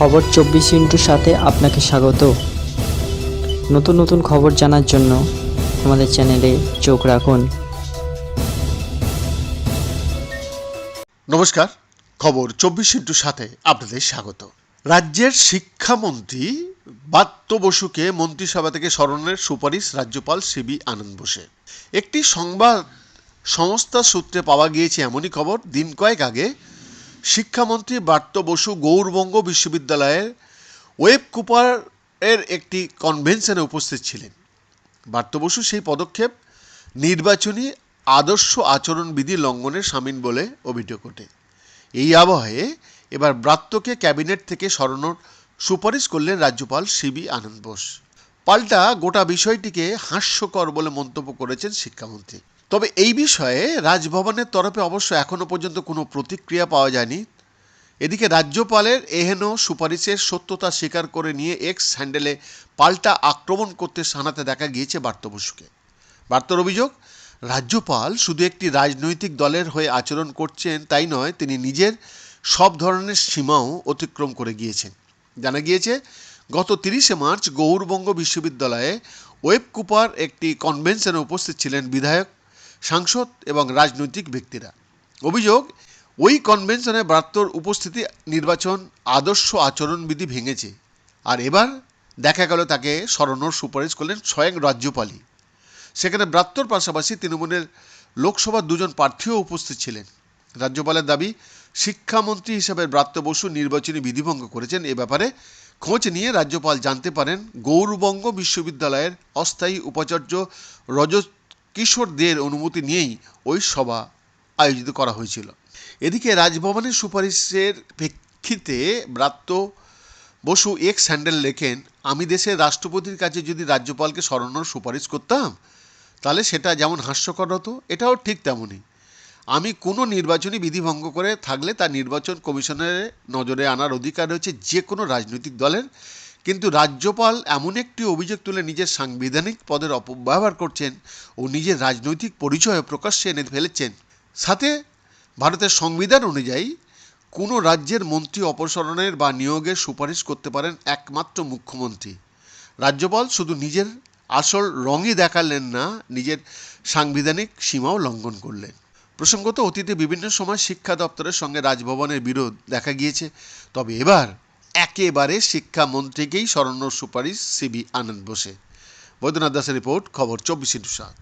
খবর চব্বিশ ইন্টুর সাথে আপনাকে স্বাগত। নতুন নতুন খবর জানার জন্য আমাদের চ্যানেলে চোখ রাখুন। নমস্কার, খবর চব্বিশ ইন্টু সাথে আপনাদের স্বাগত। রাজ্যের শিক্ষামন্ত্রী বাত্য বসুকে মন্ত্রিসভা থেকে স্মরণের সুপারিশ রাজ্যপাল সিবি আনন্দ বোসে। একটি সংবাদ সংস্থা সূত্রে পাওয়া গিয়েছে এমনই খবর, দিন কয়েক আগে শিক্ষামন্ত্রী বার্ত বসু গৌরবঙ্গ বিশ্ববিদ্যালয়ের ওয়েব কুপার এর একটি কনভেনশনে উপস্থিত ছিলেন। বার্ত বসু সেই পদক্ষেপ নির্বাচনী আদর্শ আচরণবিধি লঙ্ঘনের সামিল বলে অভিযোগ ওঠে। এই আবহে এবার ব্রাত্যকে ক্যাবিনেট থেকে সরানোর সুপারিশ করলেন রাজ্যপাল সিবি আনন্দ বোস। পাল্টা গোটা বিষয়টিকে হাস্যকর বলে মন্তব্য করেছেন শিক্ষামন্ত্রী। তবে এই বিষয়ে রাজভবনের তরফে অবশ্য এখনও পর্যন্ত কোনো প্রতিক্রিয়া পাওয়া যায়নি। এদিকে রাজ্যপালের এহেন সুপারিশের সত্যতা স্বীকার করে নিয়ে এক্স হ্যান্ডেলে পাল্টা আক্রমণ করতে সানাতে দেখা গিয়েছে বার্ত বসুকে। বার্তার অভিযোগ, রাজ্যপাল শুধু একটি রাজনৈতিক দলের হয়ে আচরণ করছেন তাই নয়, তিনি নিজের সব ধরনের সীমাও অতিক্রম করে গিয়েছেন। জানা গিয়েছে, গত তিরিশে মার্চ গৌরবঙ্গ বিশ্ববিদ্যালয়ে ওয়েব কুপার একটি কনভেনশনে উপস্থিত ছিলেন বিধায়ক সাংসদ এবং রাজনৈতিক ব্যক্তিরা। অভিযোগ, ওই কনভেনশনে ব্রাত্তর উপস্থিতি নির্বাচন আদর্শ আচরণবিধি ভেঙেছে। আর এবার দেখা গেল তাকে সরানোর সুপারিশ করলেন স্বয়ং রাজ্যপালই। সেখানে ব্রাত্তর পাশাপাশি তৃণমূলের লোকসভার দুজন প্রার্থীও উপস্থিত ছিলেন। রাজ্যপালের দাবি, শিক্ষামন্ত্রী হিসেবে ব্রাত্য বসু নির্বাচনী বিধিভঙ্গ করেছেন। এ ব্যাপারে খোঁজ নিয়ে রাজ্যপাল জানতে পারেন, গৌরবঙ্গ বিশ্ববিদ্যালয়ের অস্থায়ী উপাচার্য রজত কিশোর দের অনুমতি নিয়েই ওই সভা আয়োজিত করা হয়েছিল। এদিকে রাজভবনের সুপারিশের প্রেক্ষিতে ব্রাত্য বসু এক্স স্যান্ডেল লেখেন, আমি দেশের রাষ্ট্রপতির কাছে যদি রাজ্যপালকে সরানোর সুপারিশ করতাম, তাহলে সেটা যেমন হাস্যকর হতো, এটাও ঠিক তেমনই। আমি কোনো নির্বাচনী বিধিভঙ্গ করে থাকলে তা নির্বাচন কমিশনের নজরে আনার অধিকার রয়েছে যে কোনো রাজনৈতিক দলের কিন্তু রাজ্যপাল এমন একটি অভিযোগ তুলে নিজের সাংবিধানিক পদের অপব্যবহার করছেন ও নিজের রাজনৈতিক পরিচয় প্রকাশ্যে এনে ফেলেছেন। সাথে ভারতের সংবিধান অনুযায়ী কোনো রাজ্যের মন্ত্রী অপসারণের বা নিয়োগের সুপারিশ করতে পারেন একমাত্র মুখ্যমন্ত্রী। রাজ্যপাল শুধু নিজের আসল রঙই দেখালেন না, নিজের সাংবিধানিক সীমাও লঙ্ঘন করলেন। প্রসঙ্গত অতীতে বিভিন্ন সময় শিক্ষা দপ্তরের সঙ্গে রাজভবনের বিরোধ দেখা গিয়েছে। তবে এবার একেবারে শিক্ষামন্ত্রীকেই সরানোর সুপারিশ সিবি আনন্দ বোসে। বৈদ্যনাথ দাসের রিপোর্ট খবর চব্বিশ ইন্টু সাত।